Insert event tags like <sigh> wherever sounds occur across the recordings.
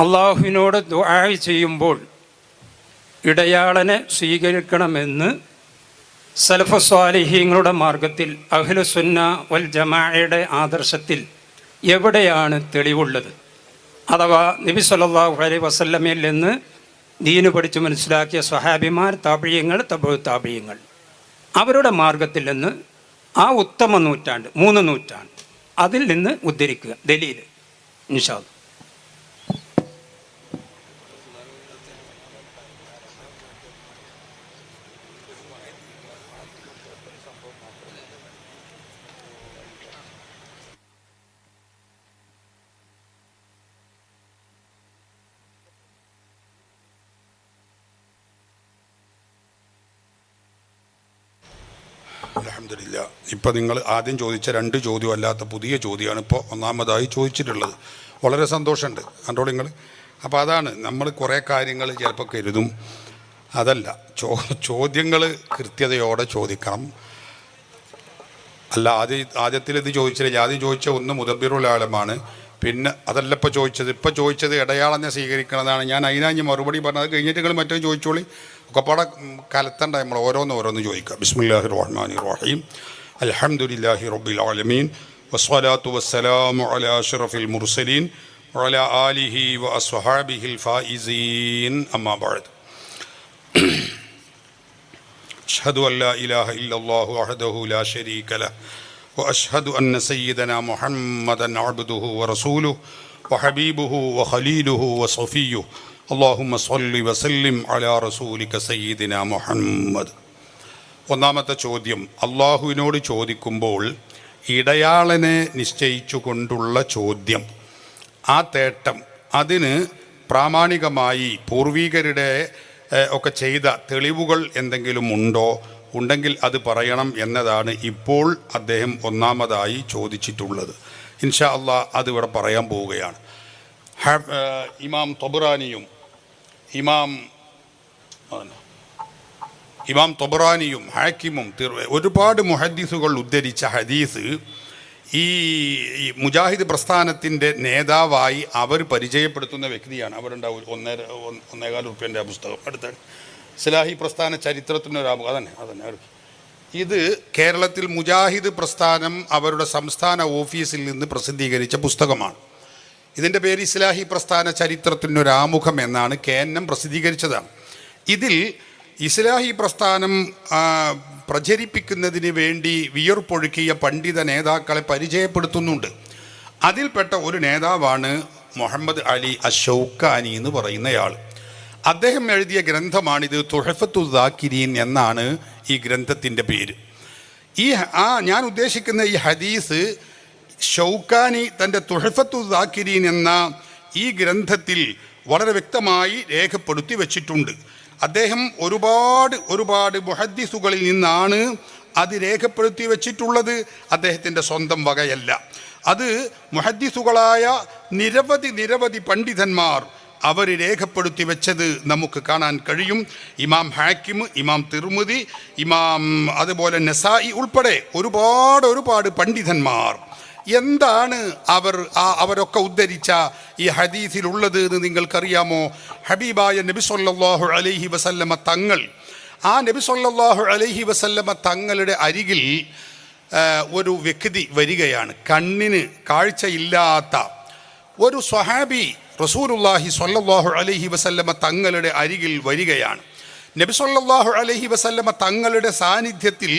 അള്ളാഹുവിനോട് ദുആ ചെയ്യുമ്പോൾ ഇടയാളനെ സ്വീകരിക്കണമെന്ന് സലഫസ്വാലിഹീങ്ങളുടെ മാർഗത്തിൽ അഹ്ലുസുന്ന വൽ ജമാഅയുടെ ആദർശത്തിൽ എവിടെയാണ് തെളിവുള്ളത്? അഥവാ നബി സല്ലല്ലാഹു അലൈഹി വസല്ലമയിൽ നിന്ന് ദീന് പഠിച്ച് മനസ്സിലാക്കിയ സ്വഹാബിമാർ താപിയങ്ങൾ തബു താപിയങ്ങൾ. അവരുടെ മാർഗത്തിൽ നിന്ന് ആ ഉത്തമ നൂറ്റാണ്ട് മൂന്ന് നൂറ്റാണ്ട് അതിൽ നിന്ന് ഉദ്ധരിക്കുക ദലീൽ ഇൻഷാദ് അലഹമില്ല ഇപ്പം നിങ്ങൾ ആദ്യം ചോദിച്ച രണ്ട് ചോദ്യം അല്ലാത്ത പുതിയ ചോദ്യമാണ് ഇപ്പോൾ ഒന്നാമതായി ചോദിച്ചിട്ടുള്ളത്. വളരെ സന്തോഷമുണ്ട്. കണ്ടോ നിങ്ങൾ? അപ്പോൾ അതാണ്. നമ്മൾ കുറേ കാര്യങ്ങൾ ചിലപ്പോൾ കരുതും. അതല്ല. ചോ ചോദ്യങ്ങൾ കൃത്യതയോടെ ചോദിക്കണം. അല്ല ആദ്യ ആദ്യത്തിൽ ഇത് ചോദിച്ചില്ല. ആദ്യം ചോദിച്ച ഒന്ന് മുതബിറുലാളമാണ് പിന്നെ അതല്ല ഇപ്പോൾ ചോദിച്ചത്. ഇപ്പോൾ ചോദിച്ചത് ഇടയാളെന്നെ സ്വീകരിക്കണതാണ്. ഞാൻ അതിനാഞ്ഞ് മറുപടി പറഞ്ഞത്. കഴിഞ്ഞിട്ട് നിങ്ങൾ മറ്റേ ചോദിച്ചോളി. ഒക്കെപ്പാടെ കലത്തണ്ട നമ്മൾ ഓരോന്ന് ഓരോന്ന് ചോദിക്കുക ബിസ്മില്ലാഹി റഹ്മാൻ റഹീം അലഹമുല്ലാഹി റബ്ബിൽ ആലമീൻ വസ്വലാത്തു വസ്സലാമു അല അഷറഫിൽ മുർസലീൻ വഅല ആലിഹി വ അസ്വഹാബിഹിൽ ഫായിസീൻ അമ്മാ ബഅദ് أشهد أن لا إله إلا الله وحده لا شريك له وأشهد أن سيدنا محمدا عبده ورسوله وحبيبه وخليله وصفيه അള്ളാഹുമ സൊല്ലി വസല്ലിം അലാ റസൂലിക സയ്യിദിന മുഹമ്മദ്. ഒന്നാമത്തെ ചോദ്യം അള്ളാഹുവിനോട് ചോദിക്കുമ്പോൾ ഇടയാളനെ നിശ്ചയിച്ചുകൊണ്ടുള്ള ചോദ്യം. ആ തേട്ടം അതിന് പ്രാമാണികമായി പൂർവീകരുടെ ഒക്കെ ചെയ്ത തെളിവുകൾ എന്തെങ്കിലും ഉണ്ടോ? ഉണ്ടെങ്കിൽ അത് പറയണം എന്നതാണ് ഇപ്പോൾ അദ്ദേഹം ഒന്നാമതായി ചോദിച്ചിട്ടുള്ളത്. ഇൻഷാ അള്ളാ അതിവിടെ പറയാൻ പോവുകയാണ്. ഇമാം തൊബുറാനിയും ഇമാം. ഇമാം തൊബറാനിയും ഹാക്കിമും ഒരുപാട് മുഹദ്ദീസുകൾ ഉദ്ധരിച്ച ഹദീസ് ഈ മുജാഹിദ് പ്രസ്ഥാനത്തിന്റെ നേതാവായി അവർ പരിചയപ്പെടുത്തുന്ന വ്യക്തിയാണ്. അവരുണ്ടാവും ഒന്നര ഒന്ന് ഒന്നേകാൽ റുപ്യന്റെ പുസ്തകം. അടുത്ത സിലാഹി പ്രസ്ഥാന ആമുഖം. അതന്നെ അതന്നെ അവർക്ക്. ഇത് കേരളത്തിൽ മുജാഹിദ് പ്രസ്ഥാനം അവരുടെ സംസ്ഥാന ഓഫീസിൽ നിന്ന് പ്രസിദ്ധീകരിച്ച പുസ്തകമാണ്. ഇതിന്റെ പേര് ഇസ്ലാഹി പ്രസ്ഥാന ചരിത്രത്തിന്റെ ഒരു ആമുഖം എന്നാണ് കെ എൻ എം പ്രസിദ്ധീകരിച്ചതാണ് ഇതിൽ ഇസ്ലാഹി പ്രസ്ഥാനം പ്രചരിപ്പിക്കുന്നതിന് വേണ്ടി വിയർപ്പൊഴുക്കിയ പണ്ഡിത നേതാക്കളെ പരിചയപ്പെടുത്തുന്നുണ്ട്. അതിൽപ്പെട്ട ഒരു നേതാവാണ് മുഹമ്മദ് അലി അഷൗക്കാനി എന്ന് പറയുന്നയാൾ. അദ്ദേഹം എഴുതിയ ഗ്രന്ഥമാണിത് തുഹഫത്തു ദാക്കിരീൻ എന്നാണ് ഈ ഗ്രന്ഥത്തിന്റെ പേര്. ഈ ആ ഞാൻ ഉദ്ദേശിക്കുന്ന ഈ ഹദീസ് ഷൗക്കാനി തന്റെ തുഹഫത്തു ദാക്കിരീൻ എന്ന ഈ ഗ്രന്ഥത്തിൽ വളരെ വ്യക്തമായി രേഖപ്പെടുത്തി വച്ചിട്ടുണ്ട്. അദ്ദേഹം ഒരുപാട് ഒരുപാട് മുഹദ്ദിസുകളിൽ നിന്നാണ് അത് രേഖപ്പെടുത്തി വച്ചിട്ടുള്ളത്. അദ്ദേഹത്തിന്റെ സ്വന്തം വകയല്ല. അത് മുഹദ്ദിസുകളായ നിരവധി നിരവധി പണ്ഡിതന്മാർ അവർ രേഖപ്പെടുത്തി വെച്ചത് നമുക്ക് കാണാൻ കഴിയും. ഇമാം ഹാക്കിം ഇമാം തിർമുദി ഇമാം അതുപോലെ നസായി ഉൾപ്പെടെ ഒരുപാട് ഒരുപാട് പണ്ഡിതന്മാർ എന്താണ് അവർ ആ അവരൊക്കെ ഉദ്ധരിച്ച ഈ ഹദീസിലുള്ളത് എന്ന് നിങ്ങൾക്കറിയാമോ? ഹബീബായ നബി സല്ലല്ലാഹു അലൈഹി വസല്ലമ തങ്ങൾ ആ നബി സല്ലല്ലാഹു അലൈഹി വസല്ലമ തങ്ങളുടെ അരികിൽ ഒരു വ്യക്തി വരികയാണ്. കണ്ണിന് കാഴ്ചയില്ലാത്ത ഒരു സ്വഹാബി റസൂലുല്ലാഹി സ്വല്ലല്ലാഹു അലൈഹി വസല്ലമ തങ്ങളുടെ അരികിൽ വരികയാണ്. നബി സല്ലല്ലാഹു അലൈഹി വസല്ലമ തങ്ങളുടെ സാന്നിധ്യത്തിൽ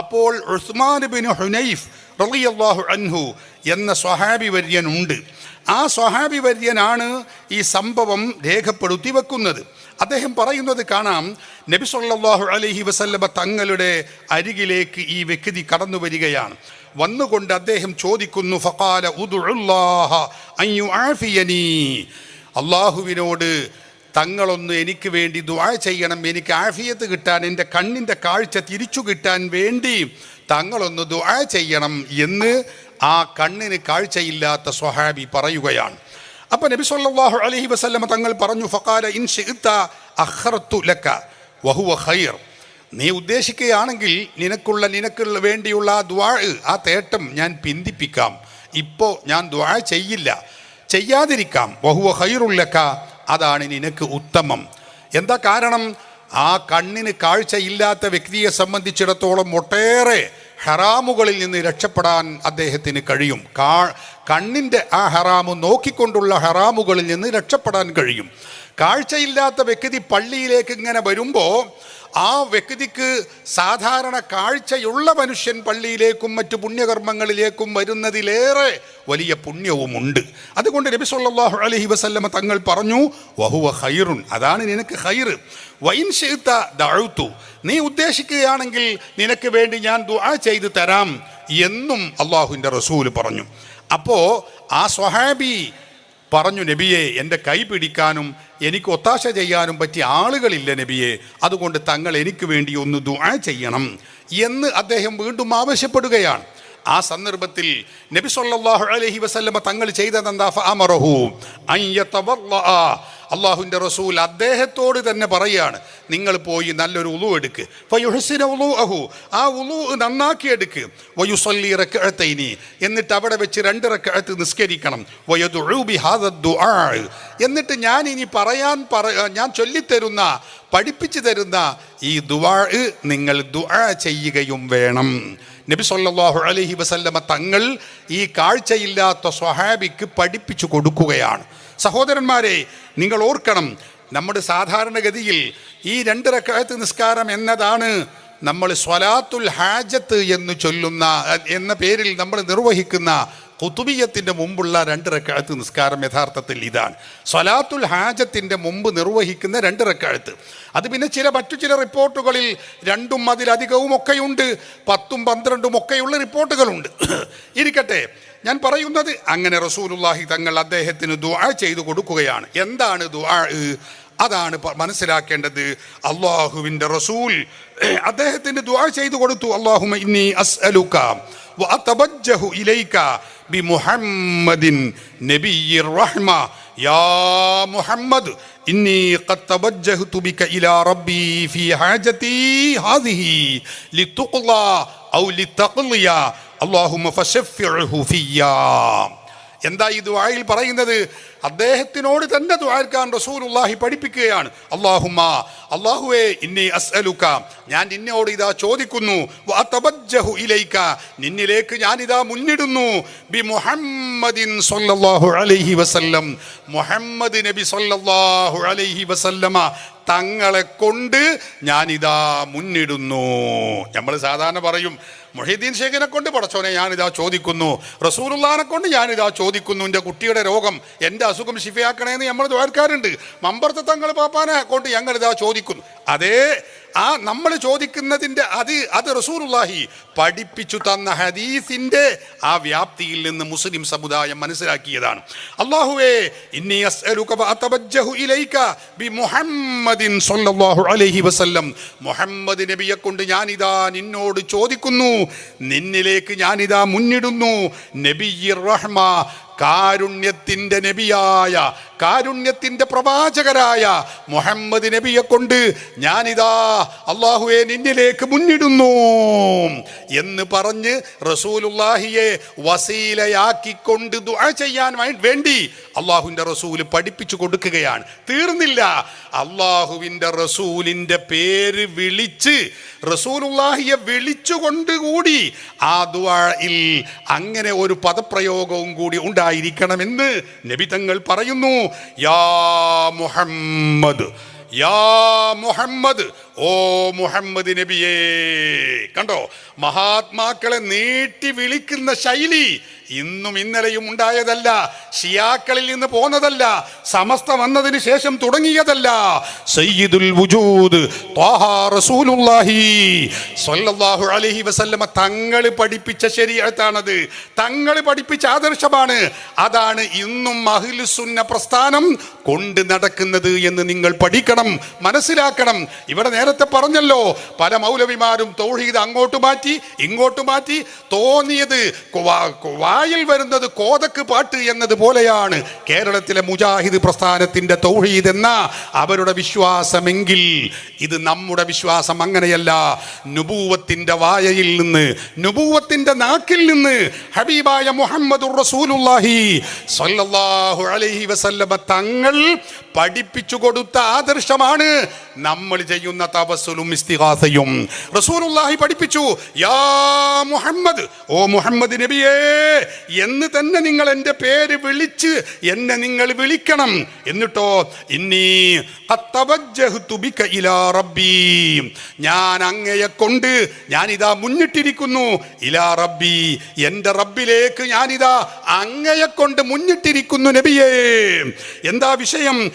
അപ്പോൾ ഉസ്മാൻ ബിൻ ഹുനൈഫ് റളിയല്ലാഹു അൻഹു എന്ന സ്വഹാബി വര്യനുണ്ട് ആ സ്വഹാബി വര്യനാണ് ഈ സംഭവം രേഖപ്പെടുത്തി വെക്കുന്നത് അദ്ദേഹം പറയുന്നത് കാണാം നബി സല്ലാഹു അലഹി വസല്ലമ തങ്ങളുടെ അരികിലേക്ക് ഈ വ്യക്തി കടന്നു വരികയാണ്. വന്നുകൊണ്ട് അദ്ദേഹം ചോദിക്കുന്നു യുആഫിയനി. അള്ളാഹുവിനോട് തങ്ങളൊന്ന് എനിക്ക് വേണ്ടി ദുആ ചെയ്യണം. എനിക്ക് ആഫിയത്ത് കിട്ടാൻ എന്റെ കണ്ണിന്റെ കാഴ്ച തിരിച്ചു കിട്ടാൻ വേണ്ടി തങ്ങളൊന്ന് ദുആ ചെയ്യണം എന്ന് ആ കണ്ണിന് കാഴ്ചയില്ലാത്ത സ്വഹാബി പറയുകയാണ്. അപ്പം നബി സല്ലല്ലാഹു അലൈഹി വസല്ലമ തങ്ങൾ പറഞ്ഞു ഫഖാല ഇൻ അഖർതു ലക വഹുവ ഖൈർ. നീ ഉദ്ദേശിക്കുകയാണെങ്കിൽ നിനക്കുള്ള നിനക്കുള്ള വേണ്ടിയുള്ള ആ ദ്വാ ആ തേട്ടം ഞാൻ പിന്തിപ്പിക്കാം. ഇപ്പോൾ ഞാൻ ദ്വാ ചെയ്യില്ല. ചെയ്യാതിരിക്കാം. വഹുവ ഹൈറുല്ലക്ക അതാണ് നിനക്ക് ഉത്തമം. എന്താ കാരണം? ആ കണ്ണിന് കാഴ്ചയില്ലാത്ത വ്യക്തിയെ സംബന്ധിച്ചിടത്തോളം ഒട്ടേറെ ഹറാമുകളിൽ നിന്ന് രക്ഷപ്പെടാൻ അദ്ദേഹത്തിന് കഴിയും. കാ കണ്ണിന്റെ ആ ഹറാമു നോക്കിക്കൊണ്ടുള്ള ഹറാമുകളിൽ നിന്ന് രക്ഷപ്പെടാൻ കഴിയും. കാഴ്ചയില്ലാത്ത വ്യക്തി പള്ളിയിലേക്ക് ഇങ്ങനെ വരുമ്പോൾ ആ വ്യക്തിക്ക് സാധാരണ കാഴ്ചയുള്ള മനുഷ്യൻ പള്ളിയിലേക്കും മറ്റു പുണ്യകർമ്മങ്ങളിലേക്കും വരുന്നതിലേറെ വലിയ പുണ്യവുമുണ്ട്. അതുകൊണ്ട് നബി സല്ലല്ലാഹു അലൈഹി വസല്ലമ തങ്ങൾ പറഞ്ഞു വഹുവ ഖൈറുൻ. അതാണ് നിനക്ക് ഖൈർ വൈൻ ഷെയ്ത്ത ദഴുത്തു നീ ഉദ്ദേശിക്കുകയാണെങ്കിൽ നിനക്ക് വേണ്ടി ഞാൻ ദുആ ചെയ്തു തരാം എന്നും അള്ളാഹുവിന്റെ റസൂൽ പറഞ്ഞു. അപ്പോൾ ആ സ്വഹാബി പറഞ്ഞു നബിയെ എന്റെ കൈ പിടിക്കാനും എനിക്ക് ഒത്താശ ചെയ്യാനും പറ്റിയ ആളുകളില്ല നബിയെ. അതുകൊണ്ട് തങ്ങൾ എനിക്ക് വേണ്ടി ഒന്ന് ദുആ ചെയ്യണം. എന്ന് അദ്ദേഹം വീണ്ടും ആവശ്യപ്പെടുകയാണ്. ആ സന്ദർഭത്തിൽ നബി സല്ലല്ലാഹു അലൈഹി വസല്ലമ തങ്ങൾ ചെയ്തതെന്താ? ഫഅമറഹു അൻ യതവല്ലഅ അള്ളാഹുവിന്റെ റസൂൽ അദ്ദേഹത്തോട് തന്നെ പറയാണ് നിങ്ങൾ പോയി നല്ലൊരു ഉളു എടുക്ക്. ഫയുഹസിന ഉളൂഅഹു. ആ ഉളു നന്നാക്കി എടുക്ക്. വയുസല്ലി റക്കഴത്തൈനി എന്നിട്ട് അവിടെ വെച്ച് രണ്ട് റക്കഴത്ത് നിസ്കരിക്കണം. വയതുഴുബി ഹാദു ദുആ. എന്നിട്ട് ഞാൻ ഇനി പറയാൻ പറ ഞാൻ ചൊല്ലിത്തരുന്ന പഠിപ്പിച്ചു തരുന്ന ഈ ദുവാ നിങ്ങൾ ദുആ ചെയ്യുകയും വേണം. നബി സല്ലാഹു അലഹി വസല്ലമ തങ്ങൾ ഈ കാഴ്ചയില്ലാത്ത സ്വഹാബിക്ക് പഠിപ്പിച്ചു കൊടുക്കുകയാണ്. സഹോദരന്മാരെ നിങ്ങൾ ഓർക്കണം നമ്മുടെ സാധാരണഗതിയിൽ ഈ രണ്ട് കാലത്ത് നിസ്കാരം എന്നതാണ് നമ്മൾ സ്വലാത്തുൽ ഹാജത്ത് എന്ന് ചൊല്ലുന്ന എന്ന പേരിൽ നമ്മൾ നിർവഹിക്കുന്ന കുത്തുബിയത്തിന്റെ മുമ്പുള്ള രണ്ട് റക്കായത്ത് നിസ്കാരം യഥാർത്ഥത്തിൽ ഇതാണ്. സ്വലാത്തുൽ ഹാജത്തിന്റെ മുമ്പ് നിർവഹിക്കുന്ന രണ്ട് റക്കായത്ത്. അത് പിന്നെ ചില മറ്റു ചില റിപ്പോർട്ടുകളിൽ രണ്ടും അതിലധികവും ഒക്കെയുണ്ട് പത്തും പന്ത്രണ്ടും ഒക്കെയുള്ള റിപ്പോർട്ടുകളുണ്ട്. ഇരിക്കട്ടെ ഞാൻ പറയുന്നത് അങ്ങനെ റസൂലുള്ളാഹി തങ്ങൾ അദ്ദേഹത്തിന് ദുആ ചെയ്തു കൊടുക്കുകയാണ് എന്താണ് ദുആ അതാണ് പ- മനസ്സിലാക്കേണ്ടത് അള്ളാഹുവിൻ്റെ റസൂൽ <clears throat> അദ്ദേഹത്തിന് ദുആ ചെയ്തു കൊടുത്തു അള്ളാഹുമ ഇന്നി അസ്അലുക وأتوجه إليك بمحمد نبي الرحمة يا محمد إني قد توجهت بك إلى ربي في حاجتي هذه لتقضى أو لتقضي اللهم فشفعه فيا എന്താ ഈ ദുആയിൽ പറയുന്നത്? അദ്ദേഹത്തിനോട് തന്നെ ദുആർക്കാൻ റസൂലുള്ളാഹി പഠിപ്പിക്കുകയാണ്. അല്ലാഹുമ്മ അല്ലാഹുവേ ഇന്നി അസ്അലുക ഞാൻ നിന്നോട് ഇതാ ചോദിക്കുന്നു. വഅതവജ്ജഹു ഇലൈക നിന്നിലേക്ക് ഞാൻ ഇതാ മുന്നിടുന്നു. ബി മുഹമ്മദിൻ സ്വല്ലല്ലാഹു അലൈഹി വസല്ലം മുഹമ്മദ് നബി സ്വല്ലല്ലാഹു അലൈഹി വസല്ലമ തങ്ങളെ കൊണ്ട് ഞാനിതാ മുന്നിടുന്നു. നമ്മൾ സാധാരണ പറയും മൊഹീദ്ദീൻ ഷേഖിനെ കൊണ്ട് പടച്ചോനെ ഞാനിതാ ചോദിക്കുന്നു. റസൂലുള്ളാനെ കൊണ്ട് ഞാനിതാ ചോദിക്കുന്നു. എന്റെ കുട്ടിയുടെ രോഗം എന്റെ അസുഖം ശിഫയാക്കണേന്ന് നമ്മൾ ദ്വാരക്കാരുണ്ട്. മമ്പർത്ത തങ്ങൾ പാപ്പാനെ കൊണ്ട് ഞങ്ങളിതാ ചോദിക്കുന്നു. അതേ ആ നമ്മൾ ചോദിക്കുന്നതിന്റെ അത് അത് റസൂലുള്ളാഹി പഠിപ്പിച്ചു തന്ന ഹദീസിന്റെ ആ വ്യാപ്തിയിൽ നിന്ന് മുസ്ലിം സമുദായം മനസ്സിലാക്കിയതാണ്. അള്ളാഹുവേ ഇന്നി ബി മുഹമ്മദിൻ അലൈഹി വസല്ലം. മുഹമ്മദ് നബിയെ കൊണ്ട് ഞാനിതാ നിന്നോട് ചോദിക്കുന്നു. നിന്നിലേക്ക് ഞാനിതാ മുന്നിടുന്നു. നബിയിർ റഹ്മ കാരുണ്യത്തിന്റെ നബിയായ കാരുണ്യത്തിന്റെ പ്രവാചകരായ മുഹമ്മദ് നബിയെ കൊണ്ട് ഞാനിതാ അള്ളാഹുവെ നിന്നിലേക്ക് മുന്നിടുന്നു എന്ന് പറഞ്ഞ് റസൂലുള്ളാഹിയെ വസീലയാക്കിക്കൊണ്ട് ദുആ ചെയ്യാൻ വേണ്ടി അള്ളാഹുവിന്റെ റസൂൽ പഠിപ്പിച്ചു കൊടുക്കുകയാണ്. തീർന്നില്ല. അള്ളാഹുവിന്റെ റസൂലിന്റെ പേര് വിളിച്ച് റസൂലുള്ളാഹിയെ വിളിച്ചുകൊണ്ട് കൂടി ആ ദുആയിൽ അങ്ങനെ ഒരു പദപ്രയോഗവും കൂടി ഉണ്ടായിരിക്കണമെന്ന് നബി തങ്ങൾ പറയുന്നു. യാ മുഹമ്മദ് യാ മുഹമ്മദ് ഓ മുഹമ്മദ് നബിയേ. കണ്ടോ? മഹാത്മാക്കളെ നീട്ടി വിളിക്കുന്ന ശൈലി ഇന്നും ഇന്നലെയും ഉണ്ടായതല്ല ഷിയാക്കളിൽ നിന്ന് പോന്നതല്ല സമസ്ത വന്നതിന് ശേഷം തുടങ്ങിയതല്ല. സയ്യിദുൽ വുജൂദ് റസൂലുള്ളാഹി സ്വല്ലല്ലാഹു അലൈഹി വസല്ലമ തങ്ങൾ പഠിപ്പിച്ച ശരീഅത്താണത് തങ്ങൾ പഠിപ്പിച്ച ആദർശമാണ്. അതാണ് ഇന്നും അഹ്ലുസുന്ന പ്രസ്ഥാനം കൊണ്ട് നടക്കുന്നത് എന്ന് നിങ്ങൾ പഠിക്കണം മനസ്സിലാക്കണം. ഇവിടെ നേരത്തെ പറഞ്ഞല്ലോ പല മൗലവിമാരും തൗഹീദ് അങ്ങോട്ട് മാറ്റി ഇങ്ങോട്ട് മാറ്റി തോന്നിയത് വായിൽ വരുന്നത് കോതക്ക് പാട്ട് എന്നതുപോലെയാണ് കേരളത്തിലെ മുജാഹിദ് പ്രസ്ഥാനത്തിന്റെ തൗഹീദ് എന്ന അവരുടെ വിശ്വാസമെങ്കിൽ ഇത് നമ്മുടെ വിശ്വാസം അങ്ങനെയല്ല. നുപൂവത്തിന്റെ വായയിൽ നിന്ന് നുപൂവത്തിന്റെ നാക്കിൽ നിന്ന് ഹബീബായ മുഹമ്മദ് റസൂലുള്ളാഹി സ്വല്ലല്ലാഹു അലൈഹി വസല്ലമ തങ്ങൾ പഠിപ്പിച്ചു കൊടുത്ത ആദർശമാണ് നമ്മൾ ചെയ്യുന്ന തപസ്സുലും ഇസ്തിഗാസയും. റസൂലുള്ളാഹി പഠിപ്പിച്ചു യാ മുഹമ്മദ് ഓ മുഹമ്മദ് നബിയേ എന്ന് തന്നെ നിങ്ങൾ എന്റെ പേര് വിളിച്ച് എന്നെ നിങ്ങൾ വിളിക്കണം. എന്നിട്ടോ ബിക ഇലാ റബ്ബി. ഞാൻ അങ്ങയെ കൊണ്ട് ഞാനിതാ മുന്നിട്ടിരിക്കുന്നു. ഇലാ റബ്ബി എന്റെ റബ്ബിലേക്ക് ഞാനിതാ അങ്ങയെ കൊണ്ട് മുന്നിട്ടിരിക്കുന്നു നബിയേ. എന്താ വിഷയം?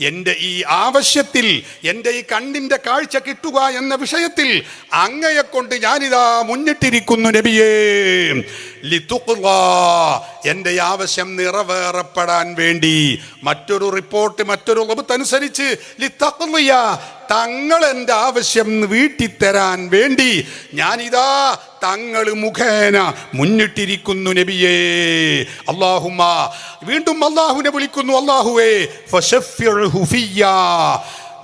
എന്റെ ഈ ആവശ്യത്തിൽ എന്റെ ഈ കണ്ണിന്റെ കാഴ്ച കിട്ടുക എന്ന വിഷയത്തിൽ അങ്ങയെ കൊണ്ട് ഞാനിതാ മുന്നിട്ടിരിക്കുന്നു നബിയേ. എന്റെ ഈ ആവശ്യം നിറവേറപ്പെടാൻ വേണ്ടി മറ്റൊരു റിപ്പോർട്ട് മറ്റൊരു അനുസരിച്ച് തങ്ങൾ എന്റെ ആവശ്യം വീട്ടിത്തരാൻ വേണ്ടി ഞാനിതാ തങ്ങൾ മുഖേന മുന്നിട്ടിരിക്കുന്നു നബിയേ. അള്ളാഹുമാ വീണ്ടും അള്ളാഹുവിനെ വിളിക്കുന്നു അള്ളാഹുവേ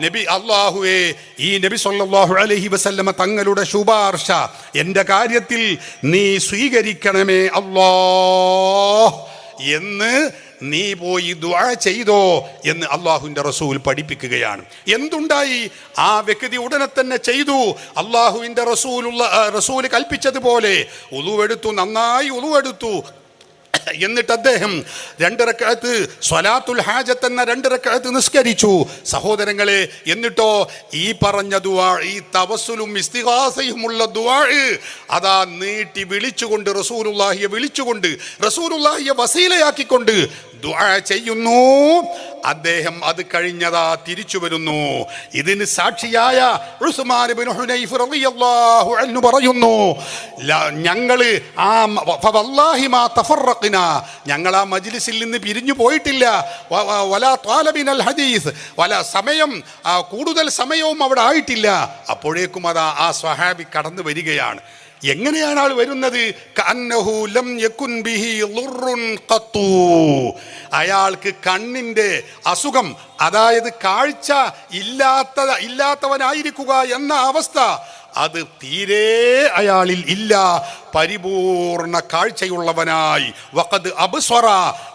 നബി അള്ളാഹുവേ ഈ നബി സല്ലല്ലാഹു അലഹി വസല്ലമ തങ്ങളുടെ ശുപാർശ എന്റെ കാര്യത്തിൽ നീ സ്വീകരിക്കണമേ അള്ളാ എന്ന് നീ പോയി ദുആ ചെയ്തോ എന്ന് അള്ളാഹുവിന്റെ റസൂൽ പഠിപ്പിക്കുകയാണ്. എന്തുണ്ടായി? ആ വ്യക്തി ഉടനെ തന്നെ ചെയ്തു. അള്ളാഹുവിന്റെ റസൂലുള്ള റസൂൽ റസൂൽ കൽപ്പിച്ചതുപോലെ ഉളുവെടുത്തു നന്നായി ഉളുവെടുത്തു. <coughs> എന്നിട്ട് അദ്ദേഹം രണ്ടിറക്കകത്ത് സ്വലാത്തുൽ ഹാജത്ത് എന്ന രണ്ടിറക്കകത്ത് നിസ്കരിച്ചു. സഹോദരങ്ങളെ എന്നിട്ടോ ഈ പറഞ്ഞ ദുവാ ഈ തവസ്സുലും ഇസ്തിഹാസയുമുള്ള ദുവാ അതാ നീട്ടി വിളിച്ചുകൊണ്ട് റസൂലുല്ലാഹിയെ വിളിച്ചുകൊണ്ട് റസൂലുല്ലാഹിയെ വസീലയാക്കിക്കൊണ്ട് ചെയ്യുന്നു. അദ്ദേഹം അത് കഴിഞ്ഞതാ തിരിച്ചു വരുന്നു. ഇതിന് സാക്ഷിയായ പറയുന്നു ഞങ്ങൾ ആ ഞങ്ങൾ ആ മജ്ലിസിൽ നിന്ന് പിരിഞ്ഞു പോയിട്ടില്ല. ഹദീസ്. വല സമയം കൂടുതൽ സമയവും അവിടെ ആയിട്ടില്ല. അപ്പോഴേക്കും അതാ ആ സ്വഹാബി കടന്നു വരികയാണ്. എങ്ങനെയാണ് ആൾ വരുന്നത്. അയാൾക്ക് കണ്ണിന്റെ അസുഖം അതായത് കാഴ്ച ഇല്ലാത്ത ഇല്ലാത്തവനായിരിക്കുക എന്ന അവസ്ഥ അത് തീരെ അയാളിൽ ഇല്ല. പരിപൂർണ കാഴ്ചയുള്ളവനായി. വക്കത് അബ്സ്വറ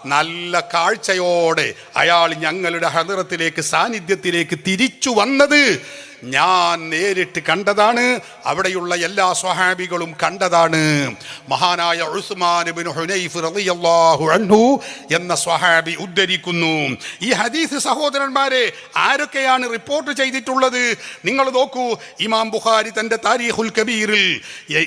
നല്ല കാഴ്ചയോടെ അയാൾ ഞങ്ങളുടെ ഹദറത്തിലേക്ക് സാന്നിധ്യത്തിലേക്ക് തിരിച്ചു വന്നത് ഞാൻ നേരിട്ട് കണ്ടതാണ്. അവിടെയുള്ള എല്ലാ സ്വഹാബികളും കണ്ടതാണ്. മഹാനായ അൻഹു എന്ന സ്വഹാബി ഉദ്ധരിക്കുന്നു. ഈ ഹദീസ് സഹോദരന്മാരെ ആരൊക്കെയാണ് റിപ്പോർട്ട് ചെയ്തിട്ടുള്ളത്? നിങ്ങൾ നോക്കൂ ഇമാം ബുഖാരി തന്റെ താരീഖുൽ കബീറിൽ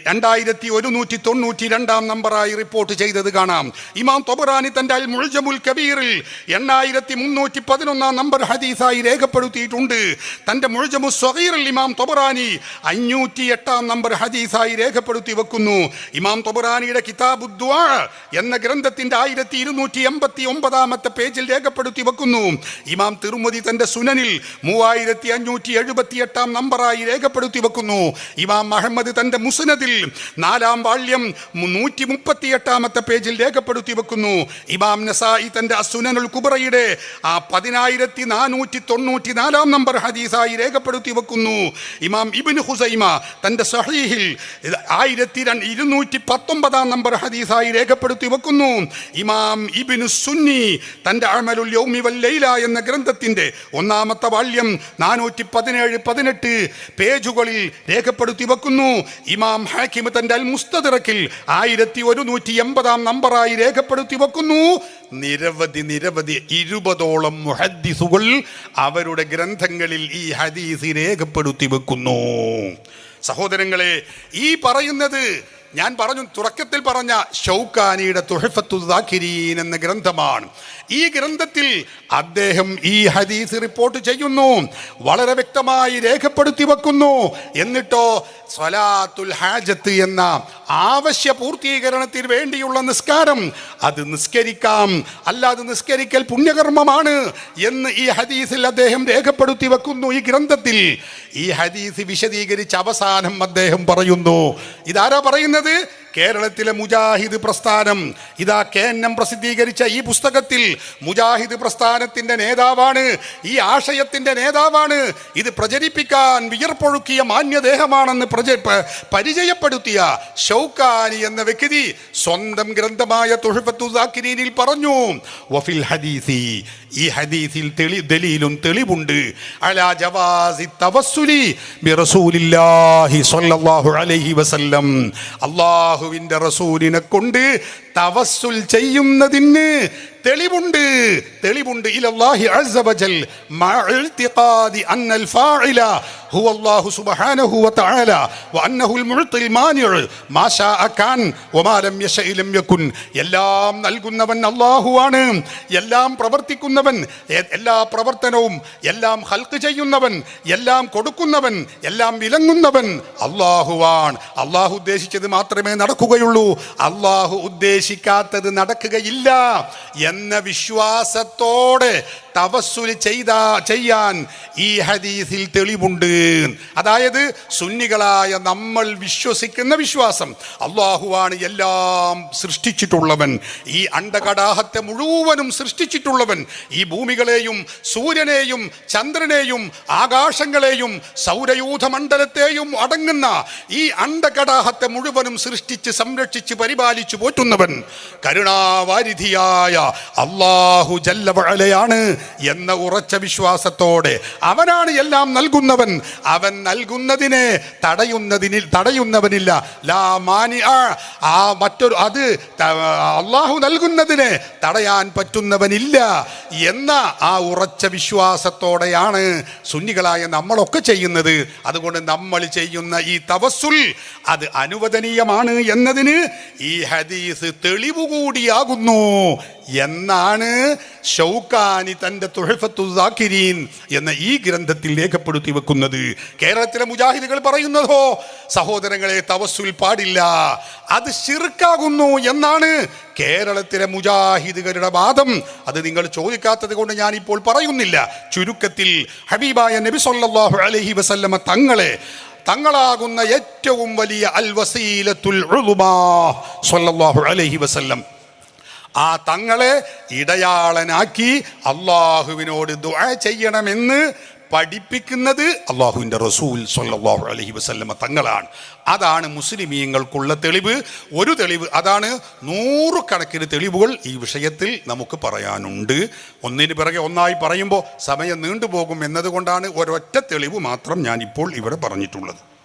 രണ്ടായിരത്തി ഒരുന്നൂറ്റി തൊണ്ണൂറ്റി രണ്ടാം നമ്പറായി റിപ്പോർട്ട് ചെയ്തത് കാണാം. ഇമാം തൊബറാനി തന്റെ അൽ മുൾജമുൽ കബീറിൽ എണ്ണായിരത്തി മുന്നൂറ്റി പതിനൊന്നാം നമ്പർ ഹദീസായി രേഖപ്പെടുത്തിയിട്ടുണ്ട്. തന്റെ മുൾജമു സ്വഗീറിൽ ഇമാം തൊബറാനി അഞ്ഞൂറ്റി എട്ടാം നമ്പർ ഹദീസായി രേഖപ്പെടുത്തി വെക്കുന്നു. ഇമാം തൊബറാനിയുടെ കിതാബുദ്വാ എന്ന ഗ്രന്ഥത്തിന്റെ ആയിരത്തി ഇരുന്നൂറ്റി എൺപത്തി ഒമ്പതാമത്തെ പേജിൽ രേഖപ്പെടുത്തി വെക്കുന്നു. ഇമാം തിരുമതി തന്റെ സുനനിൽ മൂവായിരത്തി അഞ്ഞൂറ്റി എഴുപത്തി എട്ടാം നമ്പറായി രേഖപ്പെടുത്തി വെക്കുന്നു. ഇമാം അഹമ്മദ് തന്റെ മുസ്നദിൽ നാലാം വാള്യം നൂറ്റി മുപ്പത്തി എട്ടാമത്തെ പേജിൽ രേഖപ്പെടുത്തി വെക്കുന്നു. ഇമാം നസായി തന്റെ അസുനനുൽ കുബറയുടെ ആ പതിനായിരത്തി നാനൂറ്റി തൊണ്ണൂറ്റി നാലാം നമ്പർ ഹദീസായി രേഖപ്പെടുത്തി വെക്കുന്നു. ഇമാം ഇബിന് ഹുസൈമ തന്റെ സഹീഹിൽ ആയിരത്തി ഇരുന്നൂറ്റി പത്തൊമ്പതാം നമ്പർ ഹദീസായി രേഖപ്പെടുത്തി വെക്കുന്നു. ഇമാം ഇബിന് സുന്നി തന്റെ അമലുൽ യൗമി വൽ ലൈല എന്ന ഗ്രന്ഥത്തിന്റെ ഒന്നാമത്തെ വാള്യം നാനൂറ്റി പതിനേഴ് പതിനെട്ട് പേജുകളിൽ രേഖപ്പെടുത്തി വെക്കുന്നു. ഇമാം ഹാക്കിമ തന്റെ അൽ മുസ്തദിറക്കിൽ ആയിരത്തി ഒരുന്നൂറ്റി എൺപതാം നമ്പറായി രേഖപ്പെടുത്തി വെക്കുന്നു. നിരവധി നിരവധി ഇരുപതോളം മുഹദ്ദിസുകൾ അവരുടെ ഗ്രന്ഥങ്ങളിൽ ഈ ഹദീസ് രേഖപ്പെടുത്തി വെക്കുന്നു. സഹോദരങ്ങളെ ഈ പറയുന്നത് ഞാൻ പറഞ്ഞു തുടക്കത്തിൽ പറഞ്ഞ ഷൗക്കാനിയുടെ തുഹഫത്തുദാഖിരീൻ എന്ന ഗ്രന്ഥമാണ്. ഈ ഗ്രന്ഥത്തിൽ അദ്ദേഹം ഈ ഹദീസ് റിപ്പോർട്ട് ചെയ്യുന്നു വളരെ വ്യക്തമായി രേഖപ്പെടുത്തി വെക്കുന്നു. എന്നിട്ടോ സ്വലാത്തുൽ ഹാജത്ത് എന്ന ആവശ്യ പൂർത്തീകരണത്തിന് വേണ്ടിയുള്ള നിസ്കാരം അത് നിസ്കരിക്കാം അല്ലാതെ നിസ്കരിക്കൽ പുണ്യകർമ്മമാണ് എന്ന് ഈ ഹദീസിൽ അദ്ദേഹം രേഖപ്പെടുത്തി വെക്കുന്നു ഈ ഗ്രന്ഥത്തിൽ. ഈ ഹദീസ് വിശദീകരിച്ച അവസാനം അദ്ദേഹം പറയുന്നു ഇതാരാ പറയുന്നത്? என்னது കേരളത്തിലെ മുജാഹിദ് പ്രസ്ഥാനം. ഇതാ കെ എൻ എം പ്രസിദ്ധീകരിച്ച ഈ പുസ്തകത്തിൽ മുജാഹിദ് പ്രസ്ഥാനത്തിന്റെ നേതാവാണ് ഈ ആശയത്തിന്റെ നേതാവാണ്. ഇത് പ്രചരിപ്പിക്കാൻ വിയർപ്പൊഴുക്കിയ മാന്യദേഹമാണെന്ന് പ്രച പരിചയപ്പെടുത്തിയ ഷൗക്കാനി എന്ന വ്യക്തി സ്വന്തം ഗ്രന്ഥമായ തുഴപ്പത്തുദാക്കിരീനിൽ പറഞ്ഞു വഫിൽ ഹദീസി ഈ ഹദീസിൽ തെളി ദലീലും തെളിവുണ്ട്. അലാ ജവാസി തവസ്സുലി ബിറസൂലില്ലാഹി സ്വല്ലല്ലാഹു അലൈഹി വസല്ലം. അള്ളാഹുവിന്റെ റസൂലിനെ കൊണ്ട് തവസ്സുൽ ചെയ്യുന്നതിന് തെളിവുണ്ട്. തെളിവുണ്ട്. എല്ലാം നൽകുന്നവൻ എല്ലാം പ്രവർത്തിക്കുന്നവൻ എല്ലാ പ്രവർത്തനവും എല്ലാം ഹൽക്ക് ചെയ്യുന്നവൻ എല്ലാം കൊടുക്കുന്നവൻ എല്ലാം വിലങ്ങുന്നവൻ അള്ളാഹുവാണ് അള്ളാഹു ഉദ്ദേശിച്ചത് മാത്രമേ നടക്കുകയുള്ളൂ. അള്ളാഹു ഉദ്ദേശിക്കാത്തത് നടക്കുകയില്ല. എന്ന വിശ്വാസത്തോടെ തവസ്സുൽ ചെയ്താ ചെയ്യാൻ ഈ ഹദീസിൽ തെളിവുണ്ട്. അതായത് സുന്നികളായ നമ്മൾ വിശ്വസിക്കുന്ന വിശ്വാസം. അള്ളാഹുവാണ് എല്ലാം സൃഷ്ടിച്ചിട്ടുള്ളവൻ. ഈ അണ്ടകടാഹത്തെ മുഴുവനും സൃഷ്ടിച്ചിട്ടുള്ളവൻ. ഈ ഭൂമികളെയും സൂര്യനെയും ചന്ദ്രനെയും ആകാശങ്ങളെയും സൗരയൂഥ മണ്ഡലത്തെയും അടങ്ങുന്ന ഈ അണ്ടകടാഹത്തെ മുഴുവനും സൃഷ്ടിച്ച് സംരക്ഷിച്ച് പരിപാലിച്ചു പോറ്റുന്നവൻ കരുണാവാരിധിയായ അള്ളാഹു ജല്ലവഴലയാണ് എന്ന ഉറച്ച വിശ്വാസത്തോടെ അവനാണ് എല്ലാം നൽകുന്നവൻ. അവൻ നൽകുന്നതിനെ തടയുന്നതിന് തടയുന്നവനില്ല. ലാ മാനി ആ മറ്റൊരു അത് അള്ളാഹു നൽകുന്നതിനെ തടയാൻ പറ്റുന്നവനില്ല എന്ന ആ ഉറച്ച വിശ്വാസത്തോടെയാണ് സുന്നികളായ നമ്മളൊക്കെ ചെയ്യുന്നത്. അതുകൊണ്ട് നമ്മൾ ചെയ്യുന്ന ഈ തവസ്സുൽ അത് അനുവദനീയമാണ് എന്നതിന് ഈ ഹദീസ് തെളിവ് കൂടിയാകുന്നു എന്നാണ് ഷൗക്കാനി തന്റെ തുഴഫത്തുസാക്കിരീൻ എന്ന ഈ ഗ്രന്ഥത്തിൽ രേഖപ്പെടുത്തി വെക്കുന്നത്. കേരളത്തിലെ മുജാഹിദുകൾ പറയുന്നതോ സഹോദരങ്ങളെ തവസ്സുൽ പാടില്ല അത് ശിർക്കാകുന്നു എന്നാണ് കേരളത്തിലെ മുജാഹിദുകളുടെ വാദം. അത് നിങ്ങൾ ചോദിക്കാത്തത് കൊണ്ട് ഞാൻ ഇപ്പോൾ പറയുന്നില്ല. ചുരുക്കത്തിൽ ഹബീബായ നബി സല്ലല്ലാഹു അലൈഹി വസല്ലമ തങ്ങളെ തങ്ങളാകുന്ന ഏറ്റവും വലിയ അൽ വസീലത്തുൽ അലൈഹി വസല്ലം. ആ തങ്ങളെ ഇടയാളനാക്കി അള്ളാഹുവിനോട് ദുആ ചെയ്യണമെന്ന് പഠിപ്പിക്കുന്നത് അള്ളാഹുവിന്റെ റസൂൽ സല്ലല്ലാഹു അലഹി വസ്ല്ലമ തങ്ങളാണ്. അതാണ് മുസ്ലിമീങ്ങൾക്കുള്ള തെളിവ്. ഒരു തെളിവ് അതാണ് നൂറുകണക്കിന് തെളിവുകൾ ഈ വിഷയത്തിൽ നമുക്ക് പറയാനുണ്ട്. ഒന്നിന് പിറകെ ഒന്നായി പറയുമ്പോൾ സമയം നീണ്ടുപോകും എന്നതുകൊണ്ടാണ് ഒരൊറ്റ തെളിവ് മാത്രം ഞാനിപ്പോൾ ഇവിടെ പറഞ്ഞിട്ടുള്ളത്.